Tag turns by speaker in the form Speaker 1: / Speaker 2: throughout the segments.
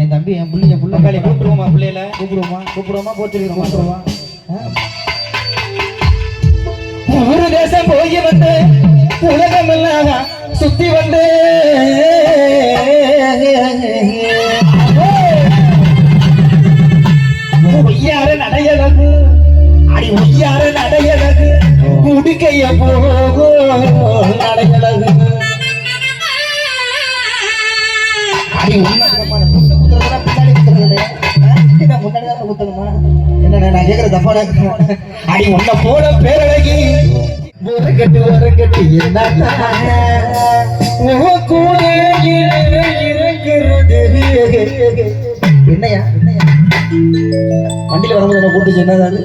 Speaker 1: என் தம்பி என் புள்ளைய புள்ள.
Speaker 2: பங்காளி கூப்பிடுவோமா பிள்ளையில?
Speaker 1: கூப்பிடுவோமா?
Speaker 2: கூப்பிடுவோமா போச்சிருக்கிறோமா
Speaker 1: கூப்பிடுவா
Speaker 2: ஒரு தேசம் போய் வந்து உலகம் எல்லாம் சுத்தி வந்து. ஒய்யார நடையழகு அடி ஒய்யார நடையழகு குடிக்கைய போகும் நடையழகு. அடி உண்மை
Speaker 1: முன்னாடி தான் குத்தணுமா என்ன நான் கேட்கற தப்பா
Speaker 2: அடி உன்ன போல பேரழகி ஒரு கட்டு ஒரு கட்டு என்ன கூட
Speaker 1: என்னையா வண்டியில வரும்போது என்ன கூட்டு சொன்னது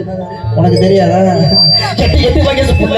Speaker 1: உனக்கு தெரியாதா
Speaker 2: எட்டு எட்டு வயசு புள்ள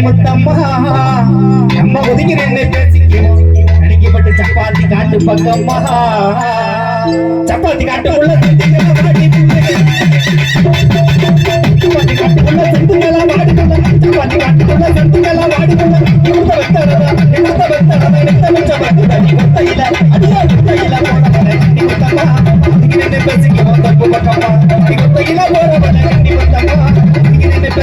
Speaker 2: போறவள்ள முத்தம்மா நம்ம ஒதுங்கி நின்று பேசிக்கிறோம் அடிக்கப்பட்டு சப்பாத்தி காட்டு பக்கம்மா சப்பாத்தி காட்டுக்குள்ள செந்திங்களா வாடி புள்ளே. சப்பாத்தி காட்டுக்குள்ள செந்திங்களா வாடி புள்ளே. சப்பாத்தி காட்டுக்குள்ள செந்திங்களா முத்தம்மா. ஒதுங்கி நின்று பக்கம்மா. முத்தம்மா. ஒதுங்கி நின்று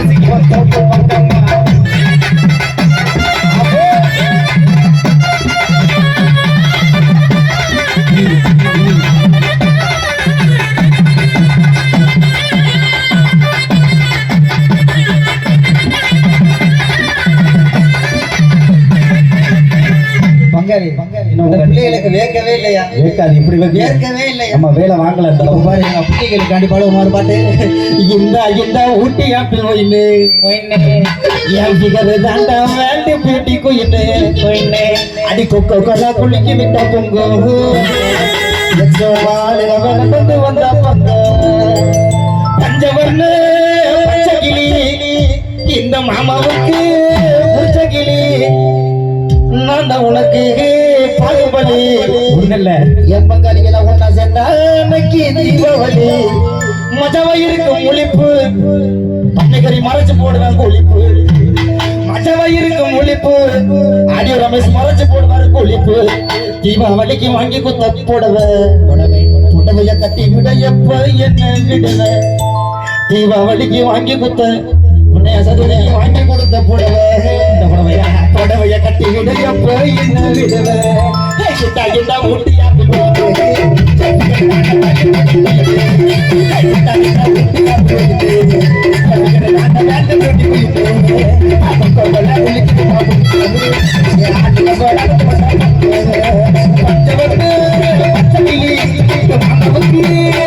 Speaker 1: இந்த பிள்ளைகளுக்கு வேர்க்கவே இல்லையா?
Speaker 2: ஏக்காது இப்படி
Speaker 1: வேர்க்கவே இல்லையா?
Speaker 2: நம்ம வேலை வாங்கல இந்த
Speaker 1: பாரு எங்க பிள்ளைகளுக்காண்டி பாடு ஒரு பாட்டு
Speaker 2: இந்த இந்த ஊட்டி ஆப்பிள் ஒயின்னு. என் பிகரு தாண்டா வேண்டு பேட்டி குயின்னு. அடி கொக்கோ கொலா குளிக்கி விட்ட பொங்கு. வளர்ந்து வந்த பங்க. கிளி இந்த மாமாவுக்கு கிளி நான் தான் உனக்கு? பாகுபலி. ஒண்ணல்ல.
Speaker 1: என் பங்காளிகளை ஒன்னா சேர்ந்தா
Speaker 2: அன்னைக்கு தீபாவளி. மஜவா இருக்கும் ஒளிப்பு பண்ணைக்கறி மறைச்சு போடுவேன் ஒளிப்பு மஜவா இருக்கும் ஒளிப்பு ஆடியோ ரமேஷ் மறைச்சு போடுவாரு ஒளிப்பு தீபாவளிக்கு வாங்கி குத்த போடவ.
Speaker 1: புடவை
Speaker 2: புடவைய கட்டி விட எப்ப என்ன விடுவ தீபாவளிக்கு வாங்கி குத்த. வாங்கி கொடுத்த புடவ. இந்த புடவைய புடவைய கட்டி விட எப்ப என்ன விடுவ கிட்டா கிட்டா ஊட்டியா தீபாவளிக்கு வாங்கி தீபாவளிக்கு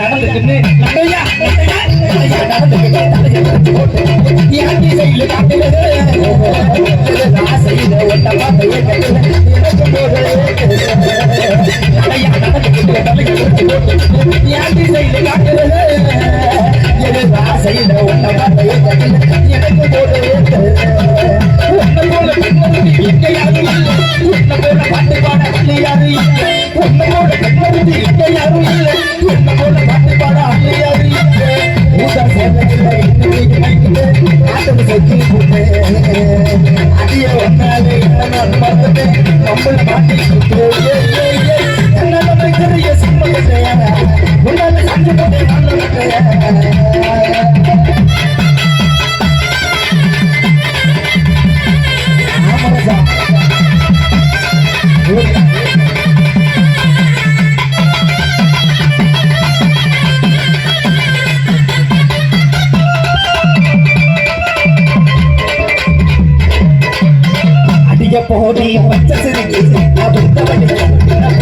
Speaker 2: நடந்துக்கிட்டு நடையா நடையா நடையா நடந்துக்கிட்டு நடையா போட்டு தியாகி செய்யல காட்டுகிறது நான் செய்த ஒட்ட பார்த்து எனக்கு போகல நடையா நடந்துக்கிட்டு. நடையா போட்டு தியாகி செய்யல காட்டுகிறது யாண்டி செய்து காட்டுறது ஆசையில ஒட்ட பார்த்து ஏக்கத்துல இறக்கும் உன்னை போல இல்லை உன்னை போல பாட்டு பாட இல்லை உன்னை போல இல்லை உன்னை போல பாட்டு பாட இல்லை இன்னைக்கு ஆட்டம் செஞ்சு அடிய ஒன்னாலே நான் மறந்துட்டேன் நம்மள போடி பச்சை சிறுகி நான்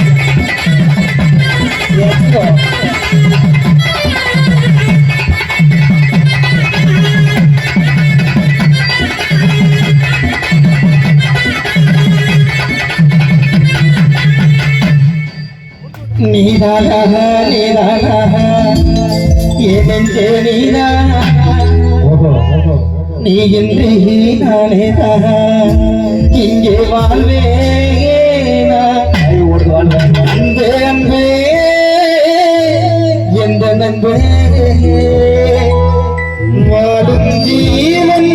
Speaker 2: வண்டி நான் போட்டு வேண்டாம் மடக்கி அடிய போடி தேவாடி நான் தான் தோடி நீ வேணாம் போடி சிறுகி சிறுகாவா சிறுகி காட்டி சும்மாடி சிறுகி சிறுகாவா சிறுகி காட்டி சும்மாடி அடி ரசிக்கு கூட நீ நின்னுக்கு கூட உன்னை விட்டுட சதற அடிய போடி பச்சை சிறுகி நான் புத்த வண்டிக்கு நான் போட்டு வேண்டாம் மடக்கி ஆமா விட்டோ ஐயா எஸ்கோ நீதானாக நீதானாக ஏனென்றே நீதானாக நீ இன்றி நானே தான் இங்கே வாழ்வேனா வாடும் ஜீவன்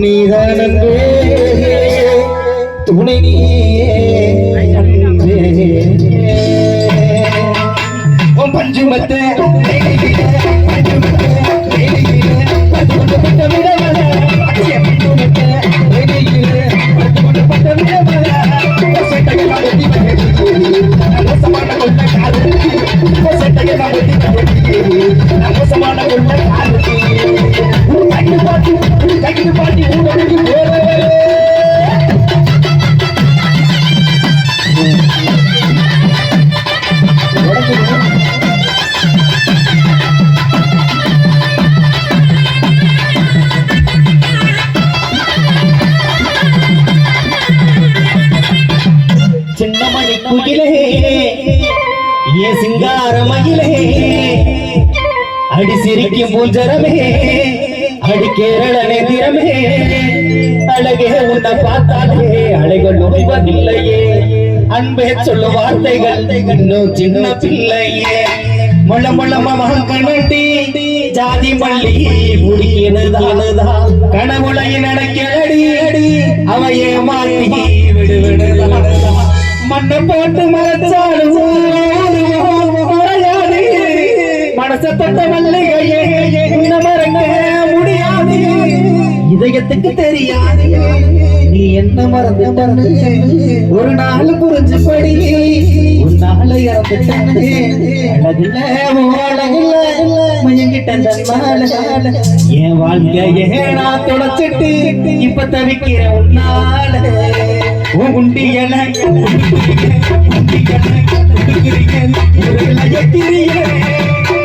Speaker 2: நீதானே துணை நீயே பஞ்சுமத்தை மோசமான கொண்ட காது செட்டையெல்லாம் பாட்டி பாட்டி ஊடகி அடிக்கும் பூஞ்சரமே அடி திறமே அழகே உன்னை பார்த்தாலே அழகு நுழைவதில்லையே அன்பே சொல்லு வார்த்தைகள் இன்னும் சின்ன பிள்ளையே. முள்ள முள்ள மகங்கண்டி ஜாதி மல்லி முடிக்கிறதானதா கனவுளைய நடக்கிறடி அடி அவையே மாத்தி விடு மண்ணை போட்டு மறைச்சாலும் மனச மல்லிகையே உன்னை மறக்க முடியாது. இதயத்துக்கு தெரியாது. நீ என்ன மறந்து ஒரு நாள் புரிஞ்சு படி ஒரு நாள் என் வாழ்க்கையே நான் தொடச்சிட்டு இப்ப தவிக்கிற உன்னால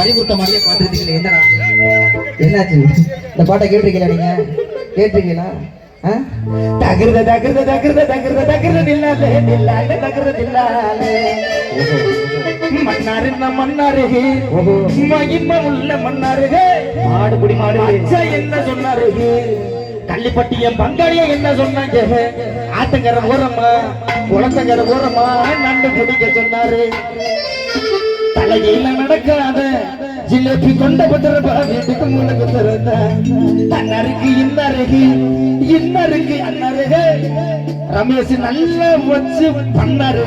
Speaker 1: பறிகுட்ட மாதிரியே பாத்துருக்கீங்களே என்னடா? என்னாச்சு? இந்த பாட்டை கேட்டிருக்கீங்களா நீங்க? கேட்டிருக்கீங்களா?
Speaker 2: தகர்த தகர்த தகர்த தகர்த தகர்த நில்லாலே நில்லாலே தகர்த நில்லாலே மன்னாரு. மன்னாரு. மகிமை உள்ள மன்னாரு.
Speaker 1: மாடு குடி மாடு.
Speaker 2: என்ன சொன்னாரு? கள்ளிப்பட்டிய பங்காளிய என்ன சொன்னாங்க? ஆத்தங்கர ஓரமா குளத்தங்கர ஓரமா நண்டு பிடிக்க சொன்னாரு. தலையில நடக்காத ஜிலேபி கொண்ட பத்திரப்பா வீட்டுக்கு முன்னுக்கு திறந்த அன்னருக்கு இன்னருக்கு இன்னருக்கு அன்னருக்கு ரமேஷ் நல்லா வச்சு பண்ணாரு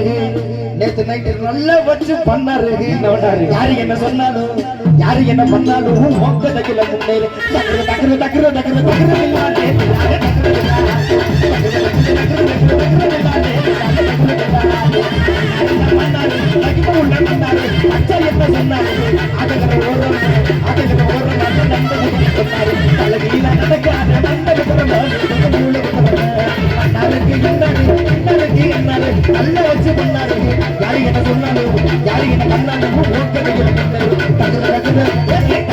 Speaker 2: நேத்து நைட்டு நல்லா வச்சு பண்ணாரு யாரு என்ன சொன்னாலும் யாரு என்ன பண்ணாலும் மொக்க தக்கில முன்னேறு தக்குற தக்கர தக்கர தக்கர தக்கர இல்லாதே நல்ல வச்சு பண்ணாரு யாரு என்ன சொன்னாலும் யாரு என்ன பண்ணாலும் ஓக்கதையில் பட்டு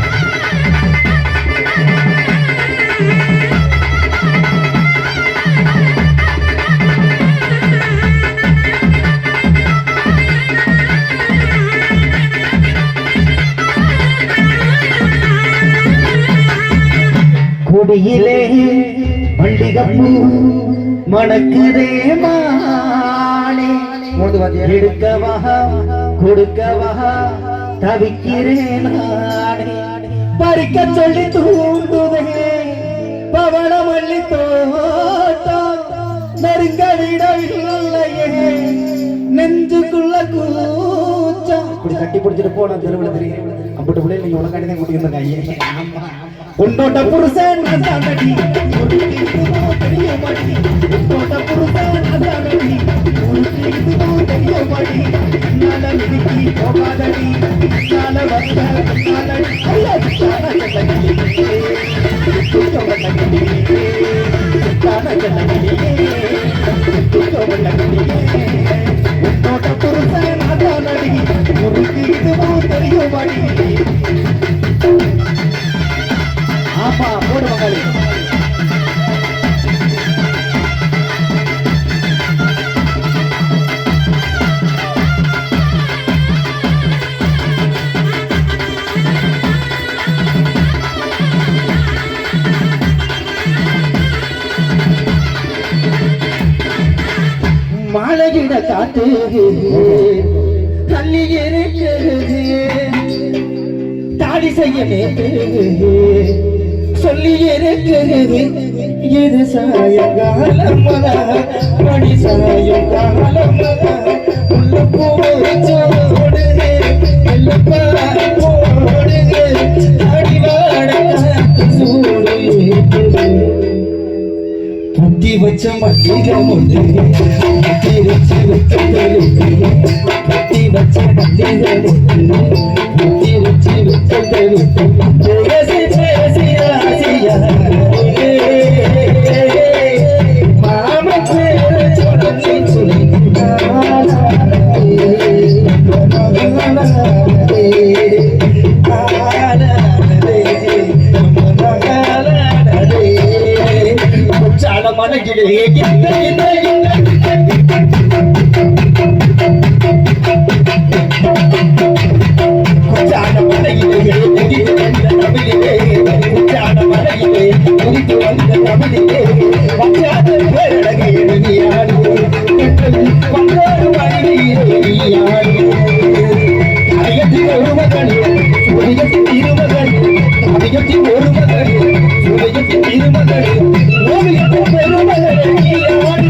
Speaker 2: கொடியிலே மல்லிகப்பூ மணக்குதே
Speaker 1: வாத்தியா
Speaker 2: எடுக்கவா கொடுக்கவா தவிக்கிறேன் பறிக்க சொல்லி தூண்டுதே பவள மல்லி தோட்டம். நெருங்க விடவில்லையே நெஞ்சுக்குள்ள கூச்சம்.
Speaker 1: இப்படி கட்டி பிடிச்சிட்டு போன தெருவில் தெரியும். அம்பிட்டு பிள்ளை நீங்க உனக்காண்டி தான் கூட்டிட்டு வந்திருக்காங்க.
Speaker 2: உன்னோட புருஷன் அதானடி உனக்கு இதுவோ தெரிய மாட்டி. உன்னோட புருஷன் அதானடி உனக்கு இதுவோ தெரிய மாட்டி. என்னால மிதிக்கி போகாதடி. என்னால வந்த என்னாலடி ஐயா தான கட்டகிலே துக்கம் கட்டகிலே தான கட்டகிலே துக்கம் உன்னோட புருஷன் அதானடி இதுவோ தெரிய மாட்டி. மழையிட தள்ளி இருக்கிறது. தாடி செய்ய நேற்று சொல்லி இருக்கிறது. இது சாயங்காலமதா மணி சாயங்காலமதா உள்ள போச்சோடு తిరిగి వచ్చమ్మ తీగముండి తిరిచి వెత్తలు పట్టి వచ్చి తీగలు తిరిచి వెత్తలు చేసి చేసి రాసి ஆடு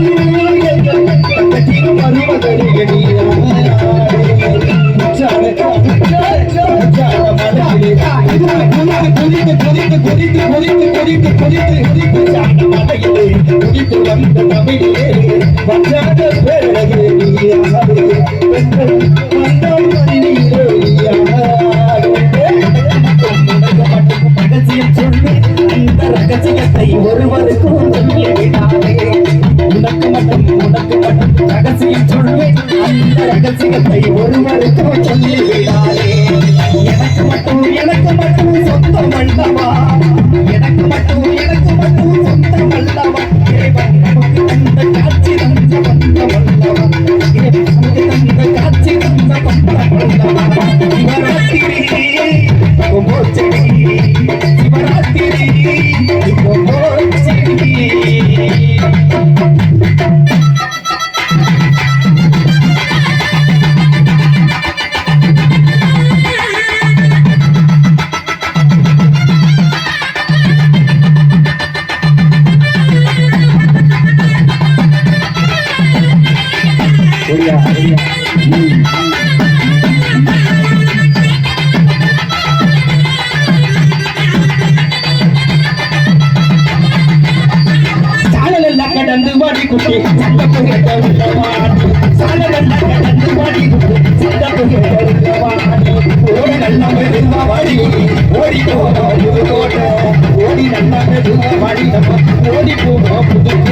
Speaker 2: எங்கள் பக்கத்தின் மருமகனே நீ ஆடு உச்சான உச்சான மலையிலே குதித்து குதித்து குதித்து குதித்து குதித்து குதித்து குதித்து சான மலையிலே குதித்து வந்த தமிழிலே வச்சாத பேரழகே நீ ஆடு பெண்கள் வந்தோம் மணியிலே நீ ரகசியத்தை ஒருவருக்கும் உனக்கு மட்டும் உனக்கு மட்டும் ரகசியம் சொல்வேன். அந்த ரகசியத்தை ஒருவருக்கும் சொல்லி விடாதே. எனக்கு மட்டும் எனக்கு மட்டும் சொந்தம் அல்லவா? எனக்கு மட்டும் எனக்கு மட்டும் சொந்தம் ஓடி நல்ல போவோம் புது